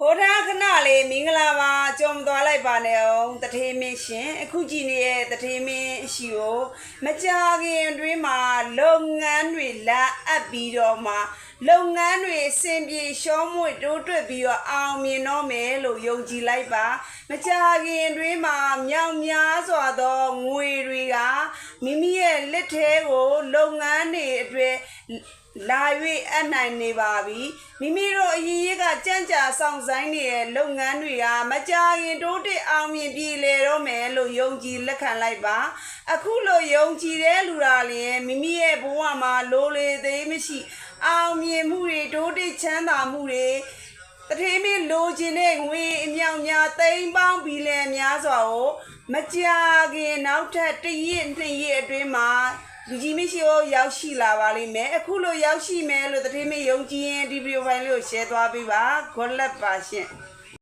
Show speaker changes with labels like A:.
A: ဟိုထားခဏလေးမင်္ဂလာပါကြုံသွားလိုက်ပါနဲ့အောင်တထေးမင်းရှင်အခုကြည့်နေတဲ့တထေးမင်းအရှိကိုမကြာခင်အတွင်းမှာလုပ်ငန်းတွေလာအပ်ပြီးတော့မှလုပ်ငန်းတွေအဆင်ပြေရှောမွေ့တိုးတွက်ပြီးတော့အောင်မြင်တော့မယ်လို့ယုံကြည်လိုက်ပါမကြာခင်အတွင်းမှာမြောက်များစွာသောငွေတွေကမိမိရဲ့လက်ထဲကိုလုပ်ငန်းတွေအတွက် လာ၍အနိုင်နေပါပြီမိမိတို့အရင်ရက်ကကြံ့ကြာဆောင်ဆိုင်နေတဲ့လုပ်ငန်းတွေကမကြာရင်တိုးတက်အောင်မြင်ပြေလေတော့မယ်လို့ယုံကြည်လက်ခံလိုက်ပါ အခုလိုယုံကြည်တဲ့လူရာလျင်မိမိရဲ့ဘဝမှာလိုလေသေးမရှိအောင်မြင်မှုတွေတိုးတက်ချမ်းသာမှုတွေတထေးမင်းလိုချင်တဲ့ငွေအမြောက်များသိန်းပေါင်းဘီလီယံများစွာကိုမကြာခင်နောက်ထပ်တစ်ရက်နှစ်ရက်အတွင်းမှာ လူကြီးမရှိကိုရောက်ရှိလာပါလိမ့်မယ်အခုလိုရောက်ရှိမယ်လို့တတိမယုံကြည်ရင်ဒီဗီဒီယိုဖိုင်လေးကို share သွားပေးပါ God bless ပါရှင်